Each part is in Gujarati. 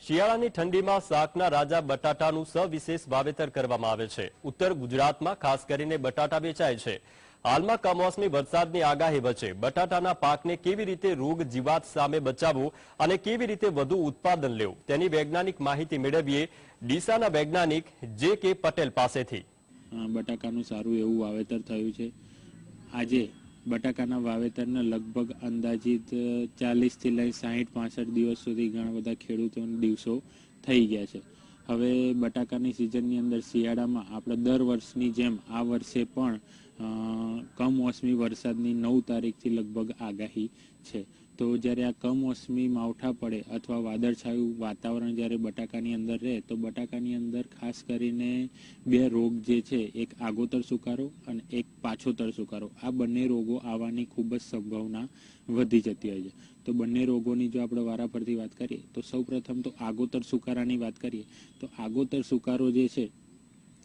શિયાળાની ઠંડીમાં શાકના રાજા બટાટાનું સવિશેષ વાવેતર કરવામાં આવે છે. ઉત્તર ગુજરાતમાં ખાસ કરીને બટાટા વેચાય છે. હાલમાં કમોસમી વરસાદની આગાહી વચ્ચે બટાટાના પાકને કેવી રીતે રોગ જીવાત સામે બચાવવું અને કેવી રીતે વધુ ઉત્પાદન લેવું તેની વૈજ્ઞાનિક માહિતી મેળવીએ ડીસાના વૈજ્ઞાનિક જે કે પટેલ પાસેથી. બટાકાનું સારું એવું વાવેતર થયું છે. આજે બટાકાના વાવેતરના લગભગ અંદાજિત ચાલીસથી લઈ સાહીઠ, પાસઠ દિવસ સુધી ઘણા બધા ખેડૂતોના દિવસો થઈ ગયા છે. હવે બટાકાની સિઝનની અંદર શિયાળામાં આપણે દર વર્ષની જેમ આ વર્ષે પણ કમોસમી વરસાદની નવ તારીખથી લગભગ આગાહી છે. તો જ્યારે આ કમોસમી માવઠા પડે અથવા વાદળછાયું વાતાવરણ જ્યારે બટાકાની અંદર રહે, તો બટાકાની અંદર ખાસ કરીને બે રોગ જે છે, એક આગોતર સુકારો અને એક પાછોતર સુકારો, આ બંને રોગો આવવાની ખૂબ જ સંભાવના વધી જતી હોય છે. તો બંને રોગોની જો આપણે વારાફરતી વાત કરીએ, તો સૌપ્રથમ તો આગોતર સુકારાની વાત કરીએ, તો આગોતર સુકારો જે છે,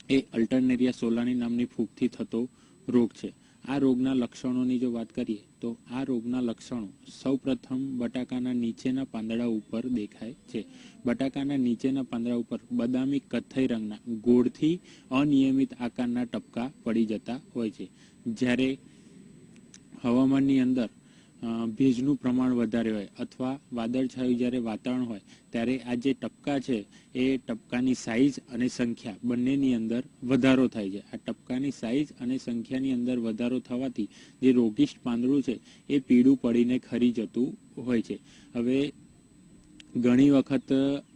એ અલ્ટરનેરિયા સોલાની નામની ફૂગથી થતો રોગ છે. આ રોગના લક્ષણોની જો વાત કરીએ, તો આ રોગના લક્ષણો સૌપ્રથમ બટાકાના નીચેના પાંદડા ઉપર દેખાય છે. બટાકાના નીચેના પાંદડા ઉપર બદામી કથ્થઈ રંગના ગોળથી અનિયમિત આકારના ટપકા પડી જતા હોય છે. જ્યારે હવામાનની અંદર ભેજનું પ્રમાણ વધારે હોય અથવા વાદળછાયું જ્યારે વાતાવરણ હોય, ત્યારે આ જે ટપકા છે, એ ટપકાની સાઈઝ અને સંખ્યા બંનેની અંદર વધારો થાય છે. આ ટપકાની સાઈઝ અને સંખ્યાની અંદર વધારો થવાથી જે રોગિષ્ટ પાંદડું છે, એ પીળું પડીને ખરી જતું હોય છે. હવે ઘણી વખત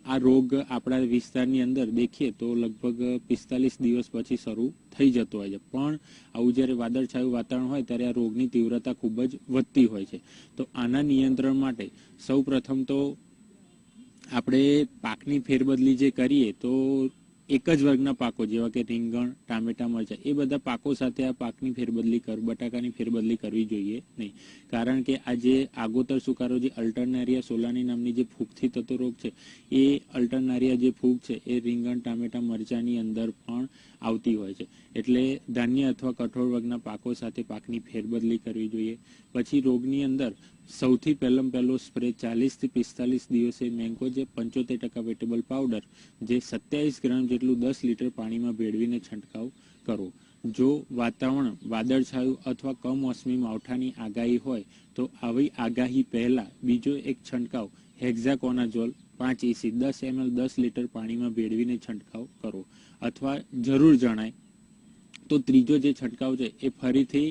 આ રોગ આપણા વિસ્તારની અંદર દેખીએ તો લગભગ પિસ્તાલીસ દિવસ પછી શરૂ થઈ જતો હોય છે. પણ આવું જ્યારે વાદળછાયું વાતાવરણ હોય ત્યારે આ રોગની તીવ્રતા ખૂબ જ વધતી હોય છે. તો આના નિયંત્રણ માટે સૌ પ્રથમ તો આપણે પાકની ફેરબદલી જે કરીએ તો એક જ વર્ગના પાકો, જેવા કે રીંગણ, ટામેટા, મરચાં, એ બધા પાકો સાથે આ પાકની ફેરબદલી કર, બટાકાની ફેરબદલી કરવી જોઈએ નહીં. કારણ કે આ જે આગોતર સુકારો, જે અલ્ટરનારિયા સોલાની નામની જે ફૂગથી થતો રોગ છે, એ અલ્ટરનારિયા જે ફૂગ છે, એ રીંગણ, ટામેટા, મરચાંની અંદર પણ આવતી હોય છે. એટલે ધાન્ય અથવા કઠોળ વર્ગના પાકો સાથે પાકની ફેરબદલી કરવી જોઈએ. પછી રોગની અંદર સૌથી પહેલાં પહેલો સ્પ્રે ચાલીસથી પિસ્તાલીસ દિવસે મેંગો જે પંચોતેર ટકા વેટેબલ પાવડર, જે સત્યાવીસ ગ્રામ જેટલું દસ લીટર પાણીમાં ભેળવીને છંટકાવ કરો. જો વાતાવરણ વાદળછાયું અથવા કમોસમી માવઠાની આગાહી હોય, તો આવી આગાહી પહેલા બીજો એક છંટકાવ હેક્ઝાકોનાઝોલ પાંચ ઇસી દસ એમએલ દસ લીટર પાણીમાં ભેળવીને છંટકાવ કરો. અથવા જરૂર જણાય તો ત્રીજો જે છંટકાવ છે, એ ફરીથી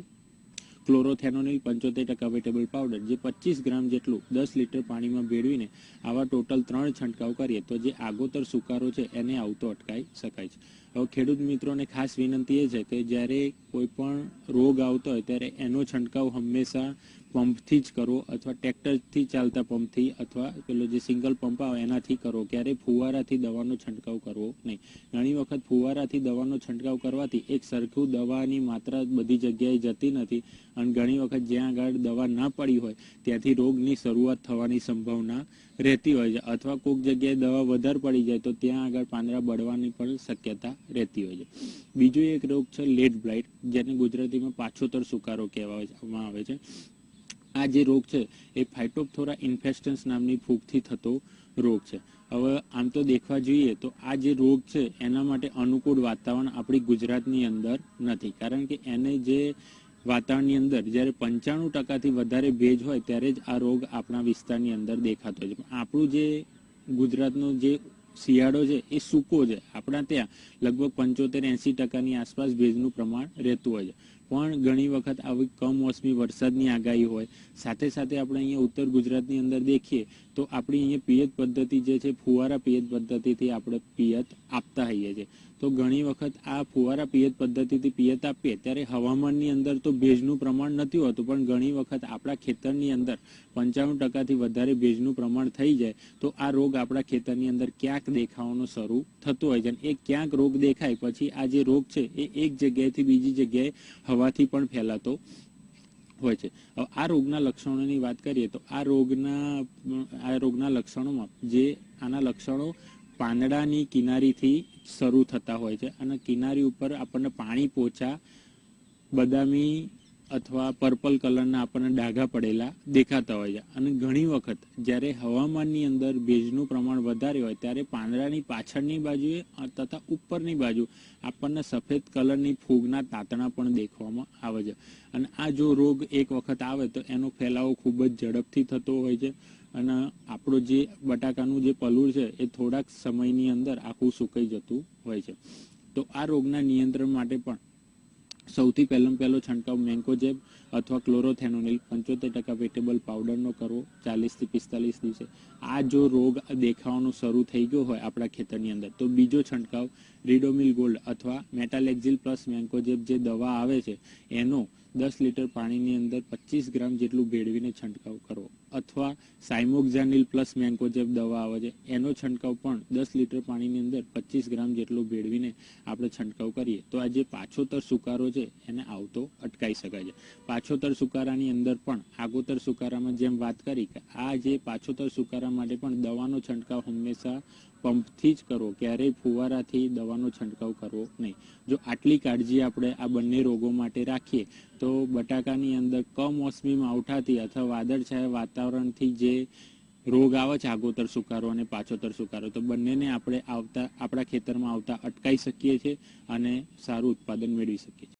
ક્લોરોથેનોનિલ પંચોતેર ટકા વેટેબલ પાવડર જે પચીસ ગ્રામ જેટલું દસ લીટર પાણીમાં ભેળવીને આવા ટોટલ ત્રણ છંટકાવ કરીએ તો જે આગોતર સુકારો છે એને આવતો અટકાવી શકાય છે. હવે ખેડૂત મિત્રોને ખાસ વિનંતી એ છે કે જ્યારે કોઈ પણ રોગ આવતો હોય ત્યારે એનો છંટકાવ હંમેશા પંપથી જ કરવો અથવા ટ્રેક્ટરથી ચાલતા પંપથી અથવા પેલો જે સિંગલ પંપ આવે એનાથી કરો. ક્યારેય ફુવારાથી દવાનો છંટકાવ કરવો નહીં. ઘણી વખત ફુવારાથી દવાનો છંટકાવ કરવાથી એક સરખું દવાની માત્રા બધી જગ્યાએ જતી નથી અને ઘણી વખત જ્યાં આગળ દવા ના પડી હોય ત્યાંથી રોગની શરૂઆત થવાની સંભાવના રહેતી હોય છે. અથવા કોઈક જગ્યાએ દવા વધારે પડી જાય તો ત્યાં આગળ પાંદડા બળવાની પણ શક્યતા રહેતી હોય છે. બીજો એક રોગ છે લેડ બ્લાઇટ, જેને ગુજરાતીમાં પાછોતર સુકારો કહેવામાં આવે છે. આ જે રોગ છે, એ ફાઇટોપથોરા ઇન્ફેસ્ટન્સ નામની ફૂગથી થતો રોગ છે. હવે આમ તો દેખવા જોઈએ, તો આ જે રોગ છે, એના માટે અનુકૂળ વાતાવરણ આપણી ગુજરાતની અંદર નથી. કારણ કે એને જે વાતાવરણની અંદર, જ્યારે પંચાણું ટકાથી વધારે ભેજ હોય, ત્યારે જ આ રોગ આપણા વિસ્તારની અંદર દેખાતો હોય છે. આપણું જે ગુજરાતનો જે શિયાળો છે, એ સૂકો છે. આપણા ત્યાં લગભગ પંચોતેર એંસી ટકાની આસપાસ ભેજનું પ્રમાણ રહેતું હોય છે. પણ ઘણી વખત આવી કમોસમી વરસાદની આગાહી હોય. સાથે સાથે આપણે અહીંયા ઉત્તર ગુજરાતની અંદર દેખીએ, તો આપણી અહીંયા પિયત પદ્ધતિ જે છે, ફુવારા પિયત પદ્ધતિથી આપણે પિયત આપતા હોઈએ છીએ. તો ઘણી વખત આ ફુવારા પિયત પદ્ધતિથી પિયત આપીએ, ત્યારે હવામાનની અંદર તો ભેજનું પ્રમાણ નથી હોતું, પણ ઘણી વખત આપણા ખેતરની અંદર પંચાણું ટકાથી વધારે ભેજનું પ્રમાણ થઈ જાય, તો આ રોગ આપણા ખેતરની અંદર ક્યાંક દેખાવાનું શરૂ થતું હોય છે. એ ક્યાંક રોગ દેખાય, પછી આ જે રોગ છે, એ એક જગ્યાએથી બીજી જગ્યાએ હવાથી પણ ફેલાતો હોય છે. હવે આ રોગના લક્ષણોની વાત કરીએ તો આ રોગના આ રોગના લક્ષણોમાં જે આના લક્ષણો પાંદડાની કિનારીથી શરૂ થતા હોય છે અને કિનારી ઉપર આપણને પાણી પોચા, બદામી અથવા પર્પલ કલરના આપણને ડાઘા પડેલા દેખાતા હોય છે. અને ઘણી વખત જ્યારે હવામાનની અંદર ભેજનું પ્રમાણ વધારે હોય ત્યારે પાંદડાની પાછળની બાજુએ તથા ઉપરની બાજુ આપણને સફેદ કલરની ફૂગના તાતણા પણ દેખવામાં આવે છે. અને આ જો રોગ એક વખત આવે તો એનો ફેલાવો ખૂબ જ ઝડપથી થતો હોય છે. અને આપણું જે બટાકાનું જે પલુર છે એ થોડાક સમયની અંદર આખું સુકાઈ જતું હોય છે. તો આ રોગના નિયંત્રણ માટે પણ સૌથી પહેલો પહેલો છંટકાવ મેન્કોજેબ અથવા ક્લોરોથેનોનિલ. પંચોતેર ટકા વેટેબલ પાવડરનો કરવો ચાલીસથી પિસ્તાલીસ દિવસે. આ જો રોગ દેખાવાનો શરૂ થઈ ગયો હોય આપણા ખેતરની અંદર, તો બીજો છંટકાવ રીડોમિલ ગોલ્ડ અથવા મેટાલેક્ઝિલ પ્લસ મેન્કોજેબ જે દવા આવે છે, એનો દસ લીટર પાણીની અંદર પચીસ ગ્રામ જેટલું ભેળવીને છંટકાવ કરવો. અથવા સાયમોક્ઝાનિલ પ્લસ મેન્કોજેબ દવા આવે છે. એનો છંટકાવ પણ દસ લીટર પાણીની અંદર પચીસ ગ્રામ જેટલો ભેળવીને આપણે છંટકાવ કરીએ. તો આ જે પાછોતર સુકારો છે, એને આવતો અટકાઈ શકાય છે. પાછોતર સુકારાની અંદર પણ, આગોતર સુકારામાં જેમ વાત કરી કે આ જે પાછોતર સુકારા માટે પણ દવાનો છંટકાવ હંમેશા પંપથી જ કરવો ક્યારેય ફુવારાથી દવાનો છંટકાવ કરવો નહીં. જો આટલી કાળજી આપણે આ બંને રોગો માટે રાખીએ, તો બટાકાની અંદર કમોસમી માવઠાથી અથવા વાદળછાયા વાતાવરણથી જે રોગ આવે છે આગોતર સુકારો અને પાછોતર સુકારો, તો બંનેને આપણે આવતા, આપણા ખેતરમાં આવતા અટકાઈ શકીએ છીએ અને સારું ઉત્પાદન મેળવી શકીએ છીએ.